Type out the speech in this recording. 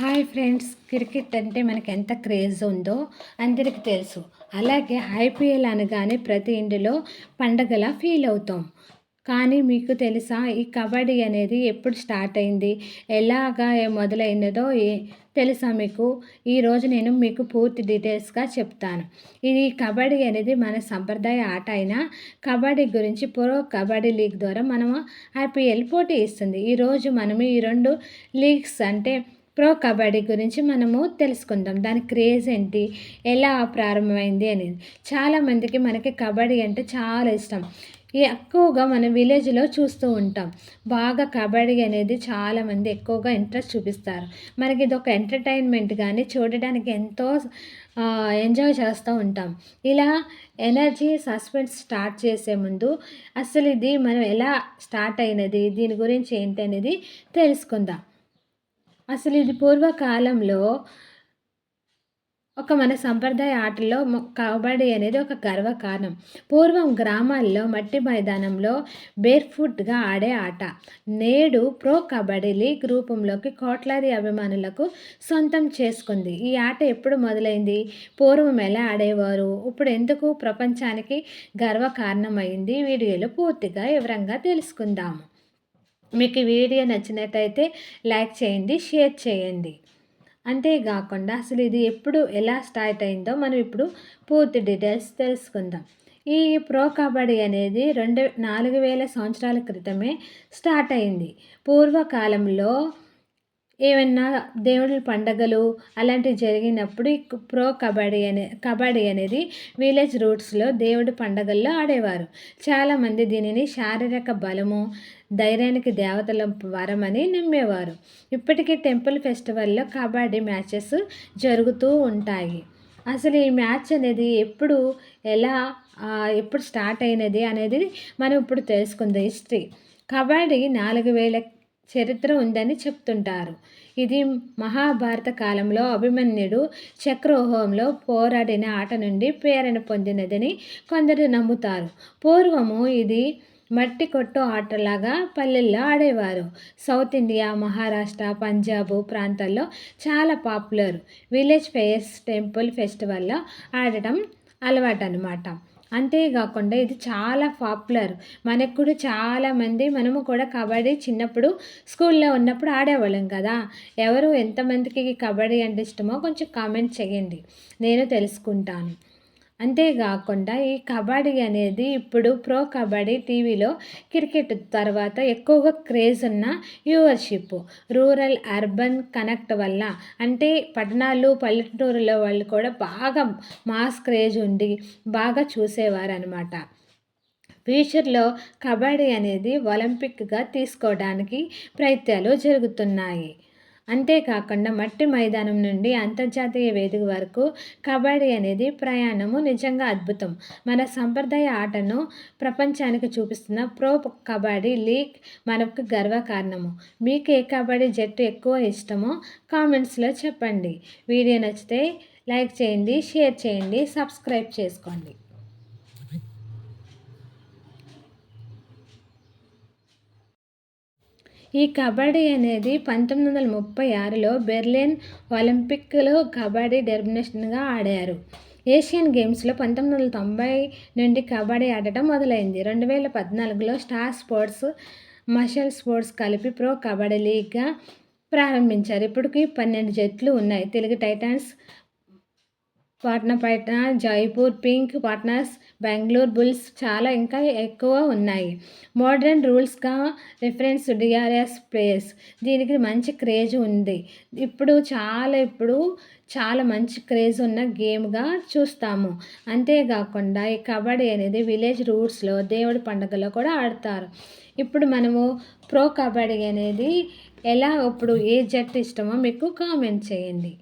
Hi friends cricket అంటే మనకి ఎంత క్రేజ్ ఉందో అందరికీ తెలుసు. అలాగే ఐపీఎల్ అనగానే ప్రతి ఇంటిలో పండగలా ఫీల్ అవుతాం. కానీ మీకు తెలుసా ఈ కబడ్డీ అనేది ఎప్పుడు స్టార్ట్ అయింది? ఎలాగా మొదలైనదో తెలుసా మీకు? ఈరోజు నేను మీకు పూర్తి డీటెయిల్స్గా చెప్తాను. ఇది కబడ్డీ అనేది మన సంప్రదాయ ఆట అయినా కబడ్డీ గురించి ప్రో కబడ్డీ లీగ్ ద్వారా మనము ఐపీఎల్ పోటీ ఇస్తుంది. ఈరోజు మనము ఈ రెండు లీగ్స్ అంటే ప్రో కబడ్డీ గురించి మనము తెలుసుకుందాం. దాని క్రేజ్ ఏంటి? ఎలా ప్రారంభమైంది అనేది. చాలామందికి మనకి కబడ్డీ అంటే చాలా ఇష్టం. ఎక్కువగా మన విలేజ్లో చూస్తూ ఉంటాం. బాగా కబడ్డీ అనేది చాలామంది ఎక్కువగా ఇంట్రెస్ట్ చూపిస్తారు. మనకి ఇది ఒక ఎంటర్టైన్మెంట్ కానీ చూడడానికి ఎంతో ఎంజాయ్ చేస్తూ ఉంటాం. ఇలా ఎనర్జీ సస్పెన్స్ స్టార్ట్ చేసే ముందు అసలు ఇది మనం ఎలా స్టార్ట్ అయినది? దీని గురించి ఏంటి అనేది తెలుసుకుందాం. అసలు ఇది పూర్వకాలంలో ఒక మన సంప్రదాయ ఆటల్లో కబడ్డీ అనేది ఒక గర్వకారణం. పూర్వం గ్రామాల్లో మట్టి మైదానంలో బేర్ఫుట్గా ఆడే ఆట. నేడు ప్రో కబడ్డీ లీగ్ రూపంలోకి కోట్లాది అభిమానులకు సొంతం చేసుకుంది. ఈ ఆట ఎప్పుడు మొదలైంది? పూర్వం ఎలా ఆడేవారు? ఇప్పుడు ఎందుకు ప్రపంచానికి గర్వకారణమైంది? వీడియోలో పూర్తిగా వివరంగా తెలుసుకుందాము. మీకు వీడియో నచ్చినట్టయితే లైక్ చేయండి షేర్ చేయండి. అంతేకాకుండా అసలు ఇది ఎప్పుడు ఎలా స్టార్ట్ అయిందో మనం ఇప్పుడు పూర్తి డీటెయిల్స్ తెలుసుకుందాం. ఈ ప్రో కబడ్డీ అనేది రెండు నాలుగు వేల సంవత్సరాల క్రితమే స్టార్ట్ అయింది. పూర్వకాలంలో ఏమైనా దేవుడి పండగలు అలాంటివి జరిగినప్పుడు ప్రో కబడ్డీ అనే కబడ్డీ అనేది విలేజ్ రూట్స్లో దేవుడి పండగల్లో ఆడేవారు. చాలామంది దీనిని శారీరక బలము ధైర్యానికి దేవతల వరమని నమ్మేవారు. ఇప్పటికీ టెంపుల్ ఫెస్టివల్లో కబడ్డీ మ్యాచెస్ జరుగుతూ ఉంటాయి. అసలు ఈ మ్యాచ్ అనేది ఎప్పుడు ఎలా ఎప్పుడు స్టార్ట్ అయినది అనేది మనం ఇప్పుడు తెలుసుకుందాం. హిస్టరీ. కబడ్డీ నాలుగు వేల చరిత్ర ఉందని చెప్తుంటారు. ఇది మహాభారత కాలంలో అభిమన్యుడు చక్రవ్యూహంలో పోరాడిన ఆట నుండి ప్రేరణ పొందినదని కొందరు నమ్ముతారు. పూర్వము ఇది మట్టి కొట్టు ఆటలాగా పల్లెల్లో ఆడేవారు. సౌత్ ఇండియా మహారాష్ట్ర పంజాబ్ ప్రాంతాల్లో చాలా పాపులర్ విలేజ్ ఫెయిర్స్ టెంపుల్ ఫెస్టివల్లో ఆడటం అలవాటు అనమాట అంతేకాకుండా ఇది చాలా పాపులర్. మనకు కూడా చాలామంది మనము కూడా కబడ్డీ చిన్నప్పుడు స్కూల్లో ఉన్నప్పుడు ఆడేవాళ్ళం కదా. ఎవరు ఎంతమందికి కబడ్డీ అంటే ఇష్టమో కొంచెం కామెంట్ చేయండి. నేను తెలుసుకుంటాను. అంతేకాకుండా ఈ కబడ్డీ అనేది ఇప్పుడు ప్రో కబడ్డీ టీవీలో క్రికెట్ తర్వాత ఎక్కువగా క్రేజ్ ఉన్న వ్యూవర్షిప్ రూరల్ అర్బన్ కనెక్ట్ వల్ల. అంటే పట్టణాలు పల్లెటూరులో వాళ్ళు కూడా బాగా మాస్ క్రేజ్ ఉండి బాగా చూసేవారు అనమాట ఫ్యూచర్లో కబడ్డీ అనేది ఒలింపిక్గా తీసుకోవడానికి ప్రయత్నాలు జరుగుతున్నాయి. అంతేకాకుండా మట్టి మైదానం నుండి అంతర్జాతీయ వేదిక వరకు కబడ్డీ అనేది ప్రయాణము నిజంగా అద్భుతం. మన సంప్రదాయ ఆటను ప్రపంచానికి చూపిస్తున్న ప్రో కబడ్డీ లీగ్ మనకు గర్వకారణము. మీకు ఏ కబడ్డీ జట్టు ఎక్కువ ఇష్టమో కామెంట్స్లో చెప్పండి. వీడియో నచ్చితే లైక్ చేయండి షేర్ చేయండి సబ్స్క్రైబ్ చేసుకోండి. ఈ కబడ్డీ అనేది పంతొమ్మిది వందల ముప్పై ఆరులో బెర్లిన్ ఒలింపిక్లో కబడ్డీ డెర్మినేషన్గా ఆడారు. ఏషియన్ గేమ్స్లో పంతొమ్మిది వందల తొంభై నుండి కబడ్డీ ఆడటం మొదలైంది. రెండు వేల పద్నాలుగులో స్టార్ స్పోర్ట్స్ మషల్ స్పోర్ట్స్ కలిపి ప్రో కబడ్డీ లీగ్గా ప్రారంభించారు. ఇప్పటికీ పన్నెండు జట్లు ఉన్నాయి. Telugu titans Patna పైటా Jaipur pink partners Bengaluru bulls చాలా ఇంకా ఎక్కువ ఉన్నాయి. మోడర్న్ రూల్స్గా రిఫరెన్స్ డిఆర్ఎస్ ప్లేయర్స్ దీనికి మంచి క్రేజ్ ఉంది. ఇప్పుడు చాలా ఇప్పుడు చాలా మంచి క్రేజ్ ఉన్న గేమ్గా చూస్తాము. అంతేకాకుండా ఈ కబడ్డీ అనేది విలేజ్ రూట్స్లో దేవుడి పండుగలో కూడా ఆడతారు. ఇప్పుడు మనము ప్రో కబడ్డీ అనేది ఎలా ఇప్పుడు ఏ జట్టు ఇష్టమో మీకు కామెంట్ చేయండి.